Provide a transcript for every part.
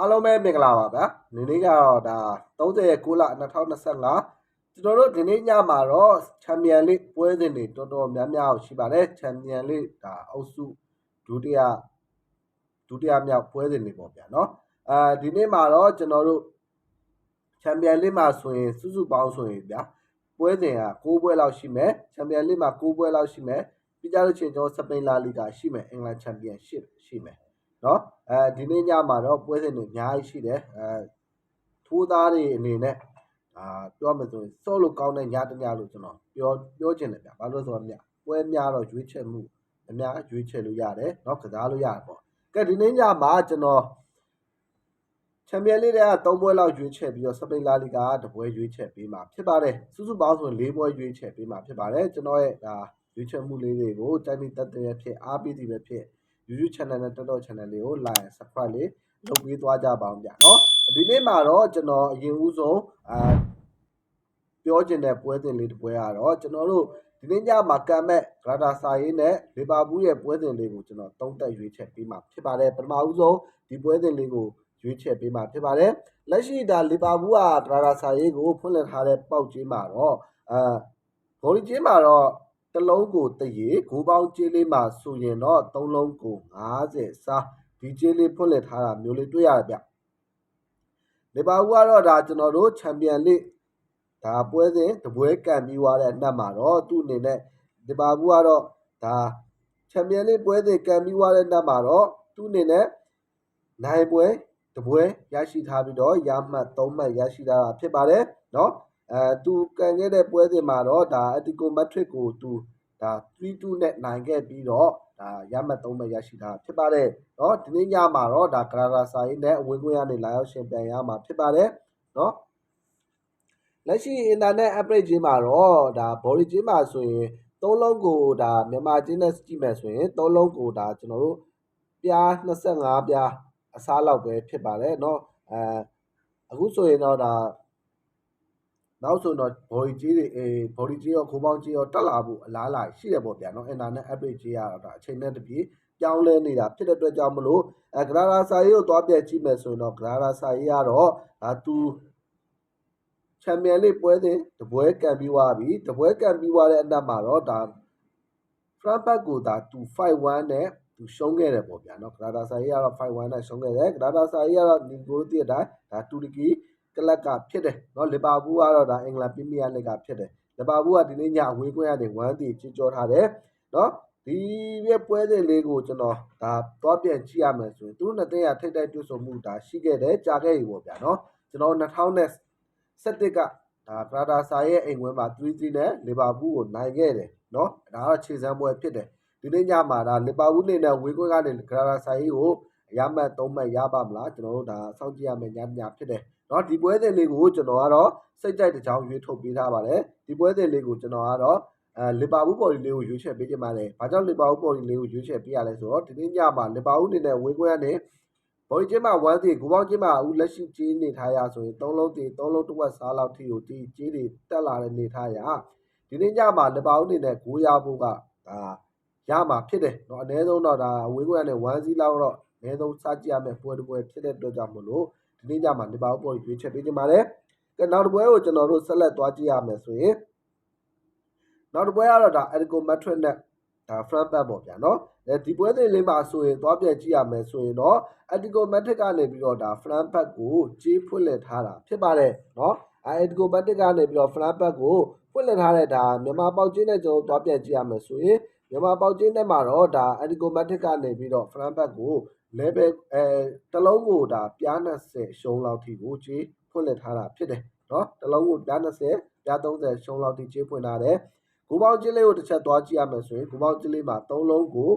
အားလုံးပဲမင်္ဂလာပါဗျာဒီနေ့ကတော့ဒါ30ရက်6လ2025ကျွန်တော်တို့ဒီနေ့ညမှာတော့ချန်ပီယံလိပွဲစဉ်တွေတော်တော်များများရှိပါတယ်ချန်ပီယံလိဒါအုပ်စုဒုတိယဒုတိယမြောက်ပွဲစဉ်တွေပေါ့ဗျာနော်အဲဒီနေ့မှာတော့ကျွန်တော်တို့ချန်ပီယံလိမှာဆိုရင်စုစုပေါင်းဆိုရင်ဗျာပွဲစဉ်က6ပွဲလောက်ရှိမယ်ချန်ပီယံလိမှာ6ပွဲလောက်ရှိမယ်ပြီးကြလို့ချင်းကျွန်တော်စပိန်လာလီဂါရှိမယ်အင်္ဂလန်ချန်ပီယံရှစ်ရှိမယ် နော်အဲဒီနေ့ညမှာတော့ပွဲစဉ်တွေအများကြီးရှိတယ်အဲထိုးသားတွေအနေနဲ့အာပြောမှဆိုရင်စောလို့ကောင်းတဲ့ညတညလို့ကျွန်တော်ပြောပြောချင်တယ်ဗျဘာလို့လဲဆိုတော့မြပွဲများတော့ရွေးချယ်မှုအများရွေးချယ်လို့ရတယ်เนาะကစားလို့ရတယ်ပေါ့ကဲဒီနေ့ညမှာကျွန်တော်ချန်ပီယံလိတဲ့က3ပွဲလောက်ရွေးချယ်ပြီးတော့စပိန်လာလီဂါကတပွဲရွေးချယ်ပေးမှာဖြစ်ပါတယ်စုစုပေါင်းဆိုရင်4ပွဲရွေးချယ်ပေးမှာဖြစ်ပါတယ်ကျွန်တော်ရဲ့ဒါရွေးချယ်မှုလေးတွေကိုတိုက်နေတတ်တဲ့ဖြစ်အားပေးသည်ပဲဖြစ် YouTube channel နဲ့ TikTok channel လေးကို like and subscribe လေးလုပ်ပေးသွားကြပါအောင်ဗျနော်ဒီနေ့မှာတော့ကျွန်တော်အရင်ဦးဆုံးအာပြောချင်တဲ့ပွဲစဉ်လေးတစ်ပွဲကတော့ကျွန်တော်တို့ဒီနေ့ညမှာကံမဲ့ဂရာတာစာရေးနဲ့လီဗာပူးရဲ့ပွဲစဉ်လေးကိုကျွန်တော်တုံးတက်ရွေးချယ်ပေးမှာဖြစ်ပါတယ်ပထမဦးဆုံးဒီပွဲစဉ်လေးကိုရွေးချယ်ပေးမှာဖြစ်ပါတယ်လက်ရှိဒါလီဗာပူးကဂရာတာစာရေးကိုဖွင့်လှစ်ထားတဲ့ပေါက်ကြီးမှာတော့အာဂိုလ်ကြီးမှာတော့ တလုံးကိုတရေဂိုးပေါင်းကြေးလေးမှာဆိုရင်တော့သုံးလုံးကို90စားဒီကြေးလေးဖွင့်လှစ်ထားတာမျိုးလေးတွေ့ရတယ်ဗျလီဗာပူးကတော့ဒါကျွန်တော်တို့ချန်ပီယံလိဒါပွဲစဉ်တပွဲကန်ပြီးသွားတဲ့အနှက်မှာတော့သူ့အနေနဲ့လီဗာပူးကတော့ဒါချန်ပီယံလိပွဲစဉ်ကန်ပြီးသွားတဲ့နှက်မှာတော့သူ့အနေနဲ့နိုင်ပွဲတပွဲရရှိထားပြီးတော့ရမှတ်3မှတ်ရရှိထားတာဖြစ်ပါတယ်เนาะ အဲသူကန်ခဲ့တဲ့ပွဲစဉ်မှာတော့ဒါအတီကိုမက်ထရစ်ကိုသူဒါ3-2နဲ့နိုင်ခဲ့ပြီးတော့ဒါရမှတ်3မှတ်ရရှိထားဖြစ်ပါတယ်เนาะဒီနေ့ညမှာတော့ဒါဂရာရာစာရေးနဲ့အဝင်ကွင်းကနေလာရောက်ရှင်ပြန်ရမှာဖြစ်ပါတယ်เนาะလက်ရှိ internet average ချင်းမှာတော့ဒါ body ချင်းမှာဆိုရင်သုံးလုံးကိုဒါမြန်မာချင်းနဲ့ကြည့်မယ်ဆိုရင်သုံးလုံးကိုဒါကျွန်တော်တို့ပြား25ပြားအစားလောက်ပဲဖြစ်ပါတယ်เนาะအဲအခုဆိုရင်တော့ဒါ နောက်ဆိုတော့ body ကြီးတွေအေး body ကြီးရောခိုးပေါင်းကြီးရောတက်လာဖို့အလားအလာရှိရပေါ့ဗျာနော် internet app ကြီးရတော့ဒါအချိန်နဲ့တပြေးပြောင်းလဲနေတာဖြစ်တဲ့အတွက်ကြောင့်မလို့အဲဂရာရာစာရေးကိုသွားပြန်ကြည့်မယ်ဆိုရင်တော့ဂရာရာစာရေးကတော့ဒါသူချန်ပီယံလိပွဲစဉ်တပွဲကန်ပြီးွားပြီတပွဲကန်ပြီးွားတဲ့အနက်မှာတော့ဒါဖရန့်ဘတ်ကိုဒါသူ5-1နဲ့သူရှုံးခဲ့တယ်ပေါ့ဗျာနော်ဂရာဒါဆာကြီးကတော့5-1နဲ့ရှုံးခဲ့တယ်ဂရာဒါဆာကြီးကတော့နီကိုလိုတိအတိုင်းဒါတူရကီ ကလပ်ကဖြစ်တယ်နော်လီဗာပူးကတော့ဒါအင်္ဂလန်ပရီးမီးယားလိကဖြစ်တယ်လီဗာပူးကဒီနေ့ညအဝေးကွင်းကနေ1တီချကြောထားတယ်နော်ဒီရဲ့ပွဲစဉ်လေးကိုကျွန်တော်ဒါသွားပြန်ကြည့်ရမယ်ဆိုရင်သူတို့နှစ်သိန်းရထိတ်တိုက်တွေ့ဆုံမှုဒါရှိခဲ့တယ်ကြာခဲ့ပြီပေါ့ဗျာနော်ကျွန်တော်2017ကဒါဂရာဒါစာရဲ့အိမ်ဝင်းမှာ3-3နဲ့လီဗာပူးကိုနိုင်ခဲ့တယ်နော်ဒါကတော့ခြေစမ်းပွဲဖြစ်တယ်ဒီနေ့ညမှာဒါလီဗာပူးနေနဲ့ဝေးကွင်းကနေဂရာဒါစာကြီးကို ရမှတ်3မှတ်ရပါမလားကျွန်တော်တို့ဒါစောင့်ကြည့်ရမယ်ညညဖြစ်တယ်เนาะဒီပွဲစဉ်လေးကိုကျွန်တော်ကတော့စိတ်ကြိုက်တစ်ချောင်းရွေးထုတ်ပေးထားပါတယ်ဒီပွဲစဉ်လေးကိုကျွန်တော်ကတော့အဲလီဗာပူးပေါ်ဒီလေးကိုရွေးချယ်ပေးခြင်းပါတယ်။ဘာကြောင့်လီဗာပူးပေါ်ဒီလေးကိုရွေးချယ်ပေးရလဲဆိုတော့ဒီနေ့ညမှာလီဗာပူးအနေနဲ့ဝေးကွင်းကနေဘော်ဒီချင်းမှာ1စီဂူပေါင်းချင်းမှာအခုလက်ရှိကြီးနေထားရဆိုရင်3လုံးတည်3လုံးတစ်ဝက်စားလောက်ထိကိုဒီကြီးတွေတက်လာတဲ့နေထားရဒီနေ့ညမှာလီဗာပူးအနေနဲ့ဂိုးရဖို့ကဒါရမှာဖြစ်တယ်เนาะအနည်းဆုံးတော့ဒါဝေးကွင်းကနေ1စီလောက်တော့ အနည်းဆုံးစကြည့်ရမယ်ပွဲတစ်ပွဲဖြစ်တဲ့အတွက်ကြောင့်မလို့ဒီနေ့ညမှာလီဗာပူးပေါ်ရွေးချက်ပေးခြင်းပါတယ်ကဲနောက်တစ်ပွဲကိုကျွန်တော်တို့ဆက်လက်သွားကြည့်ရမယ်ဆိုရင်နောက်တစ်ပွဲကတော့ဒါ Erico Matrix နဲ့ဒါ front back ပေါ့ဗျာနော်ဒီပွဲစဉ်လေးမှာဆိုရင်သွားပြန်ကြည့်ရမယ်ဆိုရင်တော့ Etico Matic ကနေပြီးတော့ဒါ front back ကိုကြေးဖွင့်လှစ်ထားတာဖြစ်ပါတယ်နော်အဲ Etico Matic ကနေပြီးတော့ front back ကိုဖွင့်လှစ်ထားတဲ့ဒါမြန်မာပေါက်ကျင်းနဲ့ကျွန်တော်သွားပြန်ကြည့်ရမယ်ဆိုရင် မြန်မာပေါက်ကျင်းနဲ့မှာတော့ဒါ Etico Matic ကနေပြီးတော့ front back ကို level အဲတလုံးကိုဒါပြား20ရှုံးလောက်ထိကိုကြေးဖွင့်လှစ်ထားတာဖြစ်တယ်နော်တလုံးကိုပြား20ပြား30ရှုံးလောက်ထိကြေးဖွင့်ထားတယ်ဂိုးပေါင်းကျင်းလေးကိုတစ်ချက်သွားကြည့်ရမယ်ဆိုရင်ဂိုးပေါင်းကျင်းလေးမှာ3လုံးကို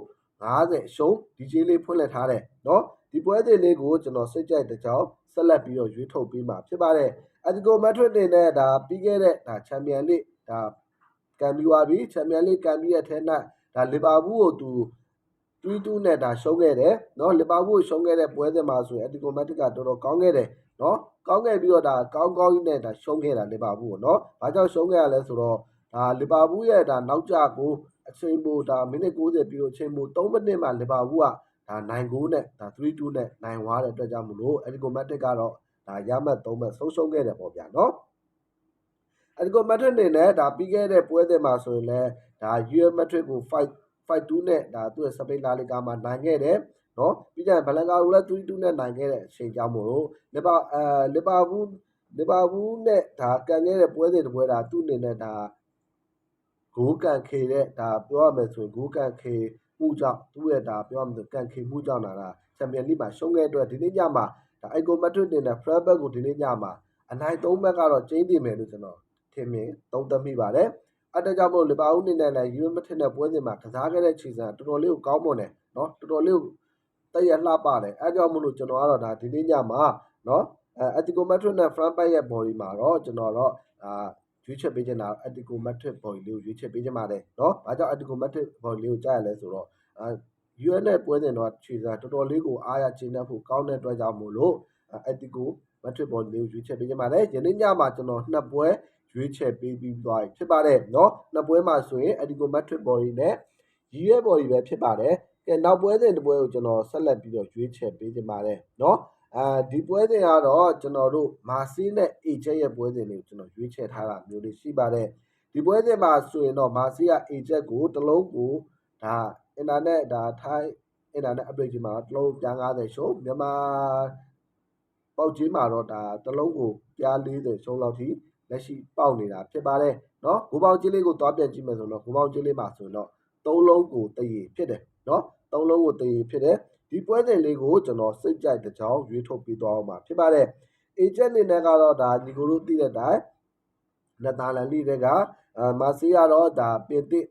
50ရှုံးဒီကြေးလေးဖွင့်လှစ်ထားတယ်နော်ဒီပွဲစဉ်လေးကိုကျွန်တော်စိတ်ကြိုက်တဲ့ကြောင်းဆက်လက်ပြီးတော့ရွေးထုတ်ပေးမှာဖြစ်ပါတယ်အက်တီကိုမက်ထရစ်နေနဲ့ဒါပြီးခဲ့တဲ့ဒါချန်ပီယံလိဒါကန်ပြီးသွားပြီချန်ပီယံလိကန်ပြီးရဲ့ထဲ၌ ဒါလီဗာပူးကိုသူတူးတူးနဲ့ဒါရှုံးခဲ့တယ်နော်လီဗာပူးကိုရှုံးခဲ့တဲ့ပွဲစဉ်မှာဆိုရင်အက်တီကိုမက်တစ်ကတော်တော်ကောင်းခဲ့တယ်နော်ကောင်းခဲ့ပြီးတော့ဒါကောင်းကောင်းနဲ့ဒါရှုံးခဲ့တာလီဗာပူးကိုနော်ဘာကြောင့်ရှုံးခဲ့ရလဲဆိုတော့ဒါလီဗာပူးရဲ့ဒါနောက်ကျကိုအချိန်ပိုဒါမိနစ်90ပြီးတော့အချိန်ပို3မိနစ်မှလီဗာပူးကဒါနိုင်ကိုနဲ့ဒါ3-2နဲ့နိုင်သွားတဲ့အတွက်ကြောင့်မလို့အက်တီကိုမက်တစ်ကတော့ဒါရမှတ်3မှတ်ဆုံးရှုံးခဲ့တယ်ပေါ့ဗျာနော် အက်တီကိုမက်ဒရစ်အနေနဲ့ဒါပြီးခဲ့တဲ့ပွဲစဉ်မှာဆိုရင်လည်းဒါ Real Madrid ကို5 5-2နဲ့ဒါသူ့ရဲ့စပိန်လာလီဂါမှာနိုင်ခဲ့တယ်နော်ပြီးကြရင်ဘလန်ကာကိုလည်း3-2နဲ့နိုင်ခဲ့တဲ့အချိန်ကြောင့်မို့လို့လီဗာအဲလီဗာပူးလီဗာပူးနဲ့ဒါကန်ခဲ့တဲ့ပွဲစဉ်တစ်ပွဲဒါသူ့အနေနဲ့ဒါဂိုးကန်ခေတဲ့ဒါပြောရမယ်ဆိုရင်ဂိုးကန်ခေမှုကြောင့်သူ့ရဲ့ဒါပြောရမယ်ဆိုကန်ခေမှုကြောင့်လာတာချန်ပီယံလိမှာရှုံးခဲ့တဲ့အတွက်ဒီနေ့ညမှာဒါအိုက်ကိုမက်ဒရစ်တင်တဲ့ဖရက်ဘက်ကိုဒီနေ့ညမှာအနိုင်၃ဘက်ကတော့ကျင်းတည်မယ်လို့ကျွန်တော် ထင်မြင်သုံးသပ်မိပါတယ်အဲဒါကြောင့်မို့လီဗာပူးအနေနဲ့လည်းယူမထင်တဲ့ပွဲစဉ်မှာကစားခဲ့တဲ့ခြေစံတော်တော်လေးကိုကောင်းမွန်တယ်နော်တော်တော်လေးကိုတက်ရလှပတယ်အဲကြောင့်မို့လို့ကျွန်တော်ကတော့ဒါဒီနေ့ညမှာနော်အဲအက်တီကိုမက်ဒရစ်နဲ့ဖရန်ဘက်ရဲ့ body မှာတော့ကျွန်တော်တော့အာရွေးချက်ပေးချင်တာအက်တီကိုမက်ဒရစ် body လေးကိုရွေးချက်ပေးချင်ပါတယ်နော်။ဘာကြောင့်အက်တီကိုမက်ဒရစ် body လေးကိုကြားရလဲဆိုတော့အာ UN နဲ့ပွဲစဉ်တော့ခြေစံတော်တော်လေးကိုအားရကျေနပ်ဖို့ကောင်းတဲ့အတွက်ကြောင့်မို့လို့အက်တီကိုမက်ဒရစ် body လေးကိုရွေးချက်ပေးချင်ပါတယ်။ယနေ့ညမှာကျွန်တော်နှစ်ပွဲ ရွေးချက်ပေးပြီးသွားပြီဖြစ်ပါတယ်နော်။နှစ်ပွဲမှာဆိုရင်အက်တီကိုမက်ဒရစ် body နဲ့ရည်ရွယ် body ပဲဖြစ်ပါတယ်။ကဲနောက်ပွဲစဉ်တစ်ပွဲကိုကျွန်တော်ဆက်လက်ပြီးတော့ရွေးချက်ပေးချင်ပါတယ်နော်။အာဒီပွဲစဉ်ကတော့ကျွန်တော်တို့မာစီးနဲ့အေဂျက်ရဲ့ပွဲစဉ်တွေကိုကျွန်တော်ရွေးချယ်ထားတာမျိုးတွေရှိပါတယ်ဒီပွဲစဉ်မှာဆိုရင်တော့မာစီးကအေဂျက်ကိုတစ်လုံးကိုဒါအင်တာနက်ဒါထိုင်းအင်တာနက် upgrade မှာတစ်လုံးပြား90ရှုံးမြန်မာပေါက်ကြီးမှာတော့ဒါတစ်လုံးကိုပြား40ရှုံးလောက်ထိ လက်ရှိပေါက်နေတာဖြစ်ပါတယ်နော်ဘူပေါင်းကြီးလေးကိုသွားပြန်ကြည့်မယ်ဆိုတော့ဘူပေါင်းကြီးလေးမှာဆိုတော့သုံးလုံးကိုတည်ရဖြစ်တယ်နော်သုံးလုံးကိုတည်ရဖြစ်တယ်ဒီပွဲစဉ်လေးကိုကျွန်တော်စိတ်ကြိုက်တစ်ကြောင်ရွေးထုတ်ပေးသွားအောင်ပါဖြစ်ပါတယ်အေဂျင့်နေနဲ့ကတော့ဒါညီကိုတို့သိတဲ့အတိုင်းနယ်သာလန်လိတွေကမာဆေးကတော့ဒါပင်တစ်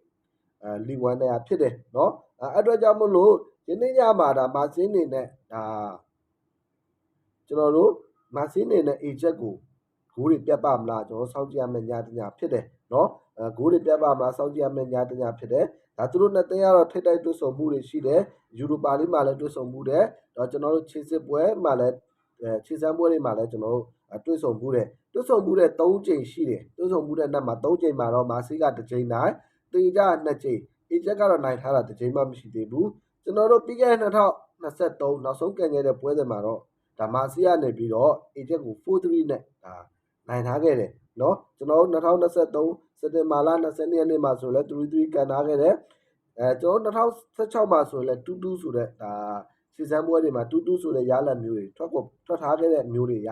လီဝန်နဲ့ဖြစ်တယ်နော်အဲ့တော့ကြောင့်မလို့ဒီနေ့ညမှာဒါမာဆင်းနေနဲ့ဒါကျွန်တော်တို့မာဆင်းနေနဲ့အေဂျက်ကို ဂိုးတွေပြတ်ပါမလားကျွန်တော်စောင့်ကြည့်ရမယ့်ညတညဖြစ်တယ်နော်အဲဂိုးတွေပြတ်ပါမလားစောင့်ကြည့်ရမယ့်ညတညဖြစ်တယ်ဒါသူတို့နဲ့တင်းရတော့ထိတိုက်တွေ့ဆုံမှုတွေရှိတယ်ယူရိုပါလိမှာလည်းတွေ့ဆုံမှုတယ်တော့ကျွန်တော်တို့ခြေစစ်ပွဲမှာလည်းခြေစမ်းပွဲတွေမှာလည်းကျွန်တော်တို့တွေ့ဆုံမှုတယ်တွေ့ဆုံမှုတဲ့၃ချိန်ရှိတယ်တွေ့ဆုံမှုတဲ့နောက်မှာ၃ချိန်မှာတော့မာဆီကတစ်ချိန်တိုင်းတေကြနှစ်ချိန်အေဂျက်ကတော့နိုင်ထားတာတစ်ချိန်မှမရှိသေးဘူးကျွန်တော်တို့ပြီးခဲ့တဲ့2023နောက်ဆုံးကန်ခဲ့တဲ့ပွဲစဉ်မှာတော့ဒါမာဆီကနေပြီးတော့အေဂျက်ကို4-3နဲ့ဒါ နိုင်ထားခဲ့တယ်เนาะကျွန်တော်တို့2023စက်တင်ဘာလ22ရက်နေ့မှာဆိုလဲ3-3ကန်ထားခဲ့တယ်အဲကျွန်တော်2016မှာဆိုရင်လည်း22ဆိုတဲ့ဒါစီစံပွဲတွေမှာ22ဆိုတဲ့ရလဒ်မျိုးတွေထွက်ကိုထွက်ထားခဲ့တဲ့မျိုးတွေရ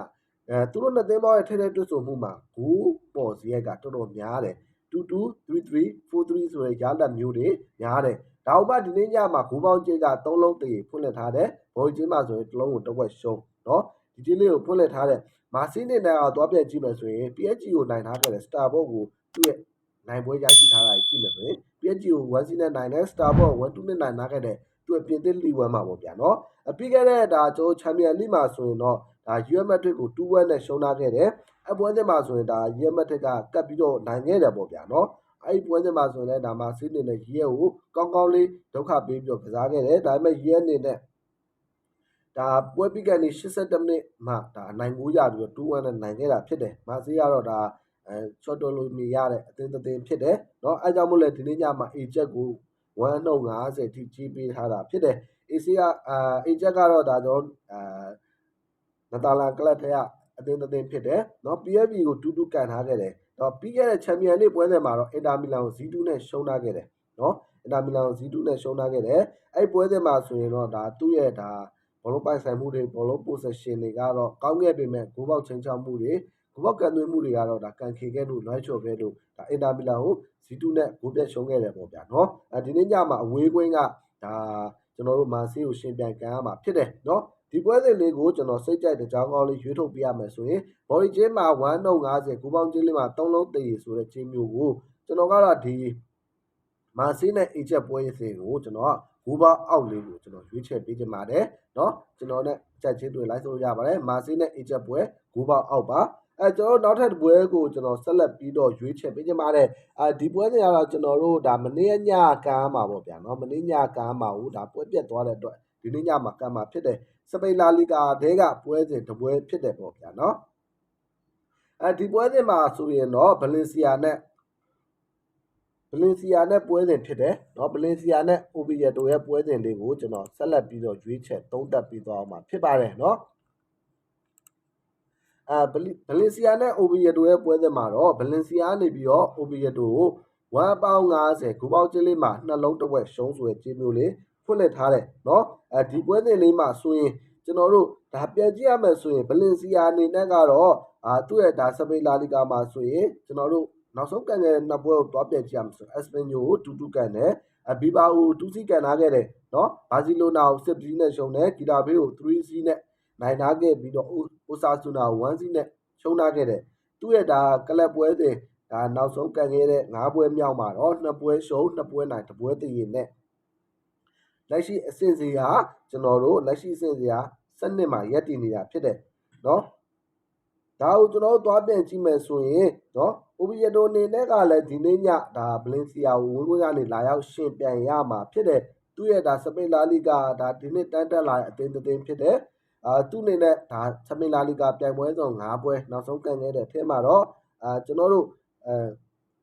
အဲသူတို့နှစ်သိန်းပေါင်းရဲ့ထိတဲ့တွတ်ဆိုမှုမှာဂိုးပေါ်စရိုက်ကတော်တော်များတယ်22 33 43ဆိုတဲ့ရလဒ်မျိုးတွေများတယ်ဒါဥပဒီနေ့ညမှာဂိုးပေါင်းကျိတ်က3လုံးတည်ဖွင့်လှစ်ထားတယ်ဘော်ချင်းမှာဆိုရင်တစ်လုံးကိုတစ်ဝက်ရှုံးเนาะ ဒီချင်းလေးကိုဖွင့်လှစ်ထားတဲ့မာစီနေနဲ့တော့သွားပြန်ကြည့်မယ်ဆိုရင် PSG ကိုနိုင်ထားခဲ့တဲ့ Starboard ကိုသူ့ရဲ့နိုင်ပွဲရရှိထားတာကြည့်မယ်ဆိုရင် PSG ကို1စီနဲ့နိုင်တဲ့ Starboard 1-2နဲ့နိုင်ထားခဲ့တဲ့သူ့ရဲ့ပြင်သစ်လီဝမ်မှာပေါ့ဗျာနော်အပြီးခဲ့တဲ့ဒါကျွန်တော်ချန်ပီယံလိမှာဆိုရင်တော့ဒါ Real Madrid ကို2-1နဲ့ရှုံးထားခဲ့တယ်အပွဲစဉ်မှာဆိုရင်ဒါ Real Madrid ကကပ်ပြီးတော့နိုင်ခဲ့တယ်ပေါ့ဗျာနော်အဲ့ဒီပွဲစဉ်မှာဆိုရင်လည်းဒါမှစီးနေတဲ့ Real ကိုကောင်းကောင်းလေးဒုက္ခပေးပြီးတော့ကစားခဲ့တယ်ဒါပေမဲ့ Real အနေနဲ့ ဒါပွဲပြီးကနေ82မိနစ်မှဒါအနိုင်ကိုရပြီးတော့2-1နဲ့နိုင်ခဲ့တာဖြစ်တယ်မာစီကတော့ဒါအဲချော့တော်လို့မြင်ရတဲ့အသင်းအသင်းဖြစ်တယ်เนาะအဲကြောင့်မို့လဲဒီနေ့ညမှာ A ချက်ကို1.50ထိကြီးပေးထားတာဖြစ်တယ် AC ကအာ A ချက်ကတော့ဒါကြောင့်အာနတာလန်ကလပ်ထဲကအသင်းအသင်းဖြစ်တယ်เนาะ PFB ကိုတူးတူးကန်ထားခဲ့တယ်တော့ပြီးခဲ့တဲ့ချန်ပီယံလိပွဲစဉ်မှာတော့အင်တာမီလန်ကို Z2 နဲ့ရှုံးထားခဲ့တယ်เนาะအင်တာမီလန်ကို Z2 နဲ့ရှုံးထားခဲ့တယ်အဲ့ပွဲစဉ်မှာဆိုရင်တော့ဒါသူ့ရဲ့ဒါ ဘောလုံးပိုင်ဆိုင်မှုတွေဘောလုံး possession တွေကတော့ကောင်းခဲ့ပေမဲ့ဂိုးပေါက်ချင်းချောက်မှုတွေဂိုးပေါက်ကန်သွင်းမှုတွေကတော့ဒါကန်ခေခဲ့လို့လွှဲချော်ခဲ့လို့ဒါအင်တာမီလာကိုဇီတူနဲ့ဂိုးပြတ်ရှုံးခဲ့တယ်ပေါ့ဗျာနော်အဲဒီနေ့ညမှာအဝေးကွင်းကဒါကျွန်တော်တို့မာဆေးကိုရှင်ပြန်ကန်ရမှာဖြစ်တယ်နော်ဒီပွဲစဉ်လေးကိုကျွန်တော်စိတ်ကြိုက်တဲ့ကြောင်းကောင်းလေးရွေးထုတ်ပြရမယ်ဆိုရင် body chain မှာ1.50ကိုပေါင်းချင်းလေးမှာ3လုံးတည်ရဆိုတဲ့ချင်းမျိုးကိုကျွန်တော်ကတော့ဒီမာဆေးနဲ့အေဂျက်ပွဲစဉ်ကိုကျွန်တော်က ဂိုးပေါအောက်လေးကိုကျွန်တော်ရွေးချယ်ပေးချင်ပါတယ်เนาะကျွန်တော်နဲ့ကြက်ချင်းတွေလိုက်ဆိုရပါတယ်မန်စီနဲ့ agent ပွဲဂိုးပေါအောက်ပါအဲကျွန်တော်နောက်ထပ်ပွဲကိုကျွန်တော်ဆက်လက်ပြီးတော့ရွေးချယ်ပေးချင်ပါတယ်အဲဒီပွဲစဉ်ကတော့ကျွန်တော်တို့ဒါမနေ့ညကမ်းမှာပေါ့ဗျာเนาะမနေ့ညကမ်းမှာဟိုဒါပွဲပြတ်သွားတဲ့အတွက်ဒီနေ့ညမှာကမ်းမှာဖြစ်တယ်စပိန်လာလီဂါတဲကပွဲစဉ်တပွဲဖြစ်တယ်ပေါ့ဗျာเนาะအဲဒီပွဲစဉ်မှာဆိုရင်တော့ဗလင်စီယာနဲ့ ဘလင်စီယာနဲ့ပွဲစဉ်ဖြစ်တယ်เนาะဘလင်စီယာနဲ့ Oviedo ရဲ့ပွဲစဉ်လေးကိုကျွန်တော်ဆက်လက်ပြီးတော့ရွေးချက်သုံးသပ်ပြီးသွားအောင်မှာဖြစ်ပါတယ်เนาะအာဘလဘလင်စီယာနဲ့ Oviedo ရဲ့ပွဲစဉ်မှာတော့ဘလင်စီယာနေပြီးတော့ Oviedo ကို1ပေါင်း50ဂူပေါင်းချင်းလေးမှာနှလုံးတစ်ဝက်ရှုံးဆိုတဲ့ကြေးမျိုးလေးဖွင့်လှစ်ထားတယ်เนาะအဲဒီပွဲစဉ်လေးမှာဆိုရင်ကျွန်တော်တို့ဒါပြန်ကြည့်ရမယ်ဆိုရင်ဘလင်စီယာအနေနဲ့ကတော့အာသူ့ရဲ့ဒါစပိန်လာလီဂါမှာဆိုရင်ကျွန်တော်တို့ နောက်ဆုံးကန်တဲ့နှစ်ပွဲကိုတွားပြကြည့်ရမှာဆိုအက်စပင်ညိုကိုတူတူကန်တယ်အဘီဘာကို2စီကန်ထားခဲ့တယ်နော်ဘာစီလိုနာကို6စီနဲ့ရှုံးတယ်ဂီတာဘေးကို3စီနဲ့နိုင်ထားခဲ့ပြီးတော့အိုဆာဆူနာကို1စီနဲ့ရှုံးထားခဲ့တယ်သူ့ရဲ့ဒါကလပ်ပွဲစဉ်ဒါနောက်ဆုံးကန်ခဲ့တဲ့၅ပွဲမြောက်မှာတော့နှစ်ပွဲရှုံးနှစ်ပွဲနိုင်တစ်ပွဲတည်ရင်နဲ့လက်ရှိအဆင့်စီဟာကျွန်တော်တို့လက်ရှိအဆင့်စီဟာစနစ်မှာရပ်တည်နေတာဖြစ်တယ်နော်ဒါကိုကျွန်တော်တို့သွားပြန်ကြည့်မယ်ဆိုရင်နော် အိုဘီယတိုအနေနဲ့ကလည်း ဒီနေ့ညဒါဘလင်စီယာကိုဝင်းခွင့်ကနေ လာရောက်ရှင်ပြန်ရမှာဖြစ်တယ် သူ့ရဲ့ဒါစပိန်လာလီဂါဒါဒီနေ့တန်းတက်လာတဲ့ အသင်းတစ်ဖြစ်တယ်အာသူ့အနေနဲ့ဒါစပိန်လာလီဂါ ပြိုင်ပွဲဆောင်၅ ပွဲ နောက်ဆုံးကန်ခဲ့တဲ့အထက်မှာတော့အာကျွန်တော်တို့အဲ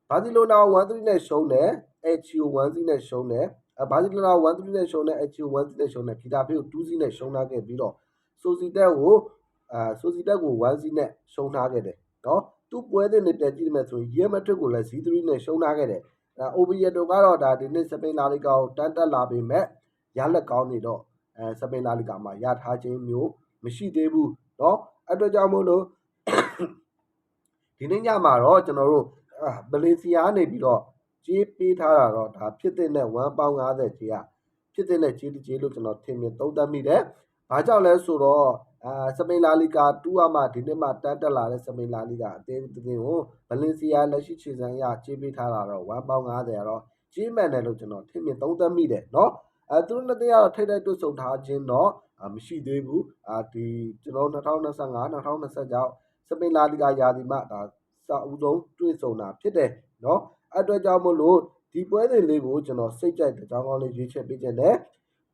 ဘာစီလိုနာ1-3နဲ့ ရှုံးတယ်အချီယို1-0နဲ့ ရှုံးတယ်အဘာစီလိုနာ1-3နဲ့ရှုံးတယ်အချီယို1-0နဲ့ ရှုံးတယ် ဂီတာဖေးကို2-0နဲ့ ရှုံးထားခဲ့ပြီးတော့ ဆိုစီတက်ကိုအာဆိုစီတက်ကို1-0နဲ့ ရှုံးထားခဲ့တယ်နော် သူ့ပွဲစဉ်တွေပြန်ကြည့်မယ်ဆိုရင်ရီယယ်မက်ဒရစ်ကိုလည်း Z3 နဲ့ရှုံးထားခဲ့တယ်။အဲ Oviedo ကတော့ဒါဒီနေ့စပိန်လာလီဂါကိုတန်းတက်လာပေမဲ့ရလက်ကောင်းနေတော့အဲစပိန်လာလီဂါမှာရထားခြင်းမျိုးမရှိသေးဘူးเนาะအဲ့အတွက်ကြောင့်မို့လို့ဒီနေ့ညမှာတော့ကျွန်တော်တို့ဘလီစီယာနေပြီးတော့ကြေးပေးထားတာတော့ဒါဖြစ်တဲ့နဲ့1ပေါင်း50ကြေးอ่ะဖြစ်တဲ့နဲ့ကြေးတစ်ကြေးလို့ကျွန်တော်ထင်မြင်သုံးသပ်မိတယ်။ဘာကြောင့်လဲဆိုတော့ အာစပိန်လာလီကာ2အမှဒီနှစ်မှတန်းတက်လာတဲ့စပိန်လာလီကာအသင်းတစ်သင်းကိုဗလင်စီယာလက်ရှိခြေစမ်းရခြေပေးထားတာတော့1.50ကတော့ကြီးမှန်တယ်လို့ကျွန်တော်ထင်မြင်သုံးသပ်မိတယ်နော်အဲသူတို့နှစ်သင်းကတော့ထိတိုက်တွေ့ဆုံထားခြင်းတော့မရှိသေးဘူးအာဒီကျွန်တော်2025 2020ကြောင့်စပိန်လာလီကာယာဒီမှာဒါစအဦးဆုံးတွေ့ဆုံတာဖြစ်တယ်နော်အဲ့အတွက်ကြောင့်မို့လို့ဒီပွဲစဉ်လေးကိုကျွန်တော်စိတ်ကြိုက်တဲ့ကြောင်းကောင်းလေးရွေးချယ်ပေးခြင်းနဲ့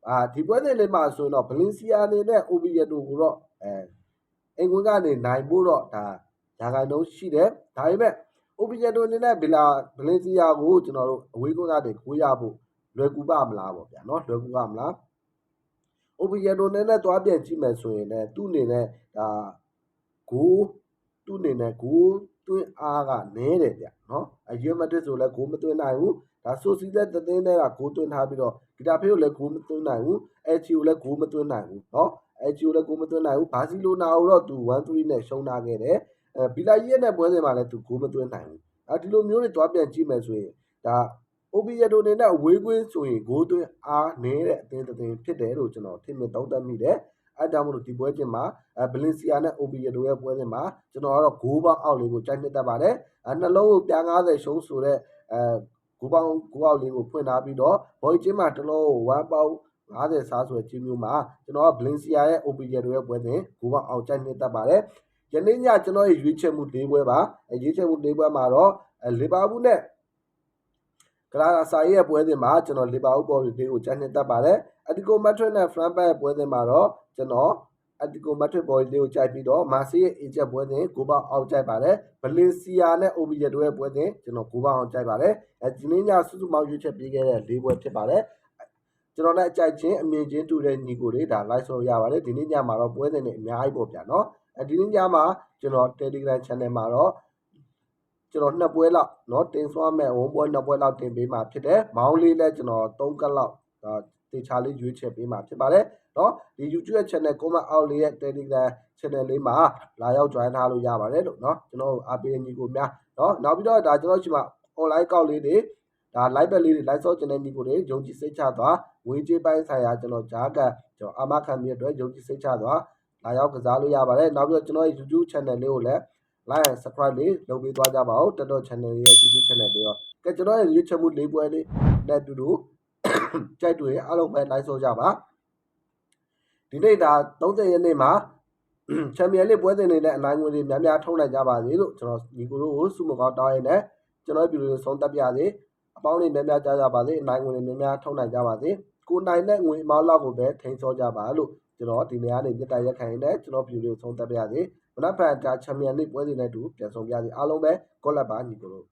အာဒီပွဲစဉ်လေးမှာဆိုတော့ဘလင်စီယာအနေနဲ့ OBL တို့ကိုတော့အဲအင်္ဂွန်းကနေနိုင်ဖို့တော့ဒါရာဂိုင်တုံးရှိတယ်ဒါပေမဲ့ OBL တို့အနေနဲ့ဘီလာဘလင်စီယာကိုကျွန်တော်တို့အဝေးကွန်းကနေခိုးရဖို့လွယ်ကူပါမလားပေါ့ဗျာနော်လွယ်ကူပါမလား OBL တို့အနေနဲ့သွားပြန်ကြည့်မယ်ဆိုရင်လည်းသူ့အနေနဲ့ဒါဂိုးသူ့အနေနဲ့ဂိုးတွင်းအားကနည်းတယ်ဗျနော်အရွယ်မတက်ဆိုလည်းဂိုးမတွင်းနိုင်ဘူး ဒါဆိုစီလက်တသိန်းနဲ့ကဂိုးသွင်းထားပြီးတော့ဂီတာဖေးကိုလည်းဂိုးမသွင်းနိုင်ဘူးအက်ချီကိုလည်းဂိုးမသွင်းနိုင်ဘူးနော်အက်ချီကိုလည်းဂိုးမသွင်းနိုင်ဘူးဘာစီလိုနာကိုတော့သူ1-3နဲ့ရှုံးထားခဲ့တယ်အဲဘီလာကြီးရဲ့နဲ့ပွဲစဉ်မှာလည်းသူဂိုးမသွင်းနိုင်ဘူးအဲဒီလိုမျိုးတွေတွားပြန်ကြည့်မယ်ဆိုရင်ဒါ OB ရတိုနေနဲ့ဝေးကွင်းဆိုရင်ဂိုးသွင်းအားနည်းတဲ့အသင်းတစ်သင်းဖြစ်တယ်လို့ကျွန်တော်ထင်မြင်သုံးသပ်မိတယ်အဲဒါမှမဟုတ်ဒီပွဲချင်းမှာဘလင်စီယာနဲ့ OB ရတိုရဲ့ပွဲစဉ်မှာကျွန်တော်ကတော့ဂိုးပေါင်းအောက်လေးကိုကြိုက်နှစ်တတ်ပါတယ်အဲနှလုံးကိုပြန်90ရှုံးဆိုတဲ့အဲ ဂိုးပေါင်းဂိုးအောက်လေးကိုဖွင့်ထားပြီးတော့ဘော်ချင်းမှာတစ်လုံးကို1ပေါင်း50စားဆိုတဲ့ချင်းမျိုးမှာကျွန်တော်ကဘလင်စီယာရဲ့ Oviedo ရဲ့ပွဲစဉ်ဂိုးပေါင်းအောက်ကြိုက်နှစ်သက်ပါတယ်ယနေ့ညကျွန်တော်ရဲ့ရွေးချယ်မှု၄ပွဲပါအဲရွေးချယ်မှု၄ပွဲမှာတော့လီဗာပူးနဲ့ကလာဆာရဲ့ပွဲစဉ်မှာကျွန်တော်လီဗာပူးပေါ်ရီကိုကြိုက်နှစ်သက်ပါတယ်အတီကိုမက်ထရစ်နဲ့ဖရန်ဘတ်ရဲ့ပွဲစဉ်မှာတော့ကျွန်တော် အက်တီကိုမက်ထရစ်ဘော်လေးကိုကြိုက်ပြီးတော့မာဆီရဲ့အေဂျက်ပွဲစဉ်ကိုပေါအောင်ကြိုက်ပါတယ်ဘလင်စီယာနဲ့အိုဘီယက်တို့ရဲ့ပွဲစဉ်ကျွန်တော်ကိုပေါအောင်ကြိုက်ပါတယ်အဲဒီနေ့ညစုစုပေါင်းရွေးချက်ပေးခဲ့တဲ့၄ပွဲဖြစ်ပါတယ်ကျွန်တော်လည်းအကြိုက်ချင်းအမြင်ချင်းတူတဲ့ညီကိုတွေဒါ like ဆိုရပါတယ်ဒီနေ့ညမှာတော့ပွဲစဉ်တွေအများကြီးပေါ့ဗျာနော်အဲဒီနေ့ညမှာကျွန်တော် Telegram channel မှာတော့ကျွန်တော်နှစ်ပွဲလောက်เนาะတင်ဆွမ်းမဲ့ဝုံပွဲနှစ်ပွဲလောက်တင်ပေးမှာဖြစ်တယ်မောင်းလေးလည်းကျွန်တော်၃ကက်လောက် တေချာလေးရွေးချယ်ပေးမှာဖြစ်ပါတယ်เนาะဒီ YouTube ရဲ့ channel comment အောက်လေးရဲ့ Telegram channel လေးမှာလာရောက် join ထားလို့ရပါတယ်လို့เนาะကျွန်တော်အားပေးညီကိုများเนาะနောက်ပြီးတော့ဒါကျွန်တော်ရှိမှာ online ကောက်လေးတွေဒါ live bet လေးတွေ live ဆော့ channel ညီကိုတွေယုံကြည်စိတ်ချသွားဝေးကြေးပိုင်းဆိုင်ရာကျွန်တော်ဂျာကကျွန်တော်အာမခံပြီးအတွက်ယုံကြည်စိတ်ချသွားလာရောက်ကစားလို့ရပါတယ်နောက်ပြီးတော့ကျွန်တော်ရဲ့ YouTube channel လေးကိုလည်း like and subscribe လေးလုပ်ပေးသွားကြပါဦးတက်တော့ channel ရဲ့ YouTube channel လေးရောကဲကျွန်တော်ရဲ့ရွေးချယ်မှု၄ပွဲလေးနဲ့အတူတူ ကြိုက်တွေ့အားလုံးပဲ like ဆော့ကြပါဒီနေ့ဒါ30ရက်နေ့မှာချန်ပီယံလိပွဲစဉ်တွေနဲ့အနိုင်ငွေတွေများများထုံးနိုင်ကြပါစေလို့ကျွန်တော်ညီကိုတို့ကိုစုမကောင်းတောင်းရင်းနဲ့ကျွန်တော်ပြည်သူတွေဆုံးသက်ပြစေအပေါင်းတွေများများကြားကြပါစေအနိုင်ငွေတွေများများထုံးနိုင်ကြပါစေကိုနိုင်တဲ့ငွေအမောင်းလောက်ကိုပဲထိန်းစောကြပါလို့ကျွန်တော်ဒီနေရာနေပြတ်ရက်ခိုင်နဲ့ကျွန်တော်ပြည်သူတွေဆုံးသက်ပြစေမနက်ဖြန်ဒါချန်ပီယံလိပွဲစဉ်နဲ့တူပြန်ဆောင်ပြစေအားလုံးပဲကောလပ်ပါညီကိုတို့